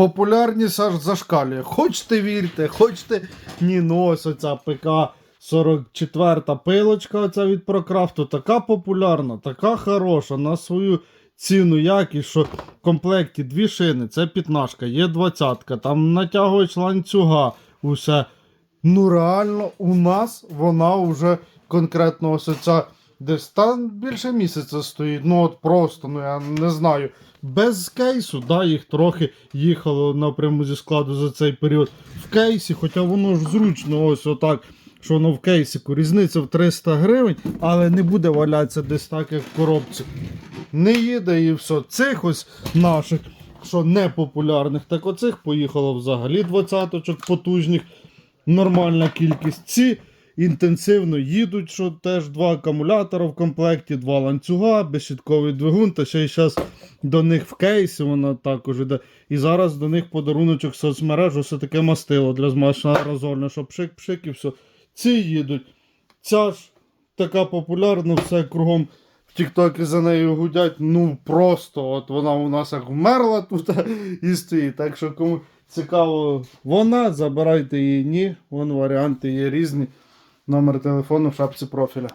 популярність аж зашкалює. Хочете вірте, хочете ні, ну ось оця ПК 44 пилочка оця від Прокрафту, така популярна, така хороша, на свою ціну якість, що в комплекті дві шини, це п'ятнашка, є двадцятка, там натягуєш ланцюга, усе. Ну реально, у нас вона вже конкретно ось ця десь там більше місяця стоїть. Ну от просто, ну я не знаю. Без кейсу, да, їх трохи їхало напряму зі складу за цей період. В кейсі, хоча воно ж зручно, ось отак, що воно в кейсику. Різниця в 300 гривень, але не буде валятися десь так, як в коробці. Не їде і все. Цих ось наших, що не популярних, так оцих поїхало взагалі двадцяточок потужних нормальна кількість. Ці інтенсивно їдуть, що теж два акумулятора в комплекті, два ланцюга, безщітковий двигун, та ще й зараз до них в кейсі вона також іде. І зараз до них подаруночок соцмереж, ось таке мастило для змащення аерозольне, що пшик-пшик і все. Ці їдуть. Ця ж така популярна, все кругом. В Тіктокі за нею гудять, ну просто от вона у нас як вмерла тут і стоїть. Так що кому цікаво вона, забирайте її ні. Вон варіанти є різні. Номер телефону в шапці профіля.